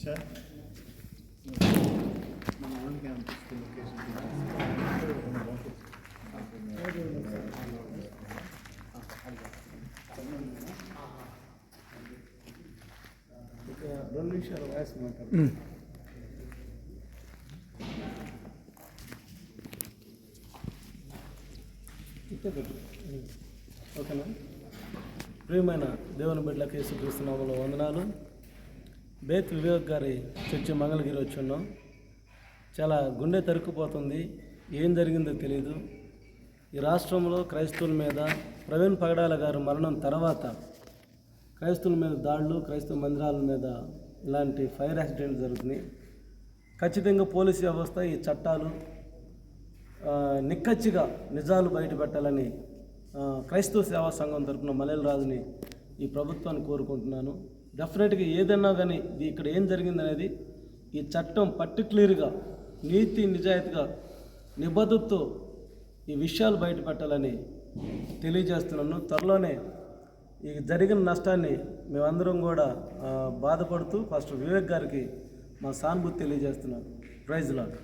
Sir మన రెండు నిమిషాలు వాయిస్ మాట్లాడు ఓకేనా ప్రియమైన దేవుని బిడ్డలకు యేసుక్రీస్తునామలో వందనాలు. బేత్ వివేక్ గారి చర్చి మంగళగిరి వచ్చి ఉన్నాం. చాలా గుండె తరుక్కుపోతుంది. ఏం జరిగిందో తెలియదు ఈ రాష్ట్రంలో క్రైస్తవుల మీద ప్రవీణ్ పగడాల గారు మరణం తర్వాత క్రైస్తవుల మీద దాడులు క్రైస్తవ మందిరాల మీద ఇలాంటి ఫైర్ యాక్సిడెంట్ జరుగుతున్నాయి. ఖచ్చితంగా పోలీసు వ్యవస్థ ఈ చట్టాలు నిక్కచ్చిగా నిజాలు బయట పెట్టాలని క్రైస్తవ సేవా సంఘం తరపున మలయాళ రాజుని ఈ ప్రభుత్వాన్ని కోరుకుంటున్నాను. డెఫినెట్గా ఏదన్నా కానీ ఇది ఇక్కడ ఏం జరిగిందనేది ఈ చట్టం పర్టికులర్గా నీతి నిజాయితీగా నిబద్ధతతో ఈ విషయాలు బయట పెట్టాలని తెలియజేస్తున్నాను. త్వరలోనే ఈ జరిగిన నష్టాన్ని మేమందరం కూడా బాధపడుతూ ఫస్ట్ వివేక్ గారికి మా సానుభూతి తెలియజేస్తున్నాను. Praise lot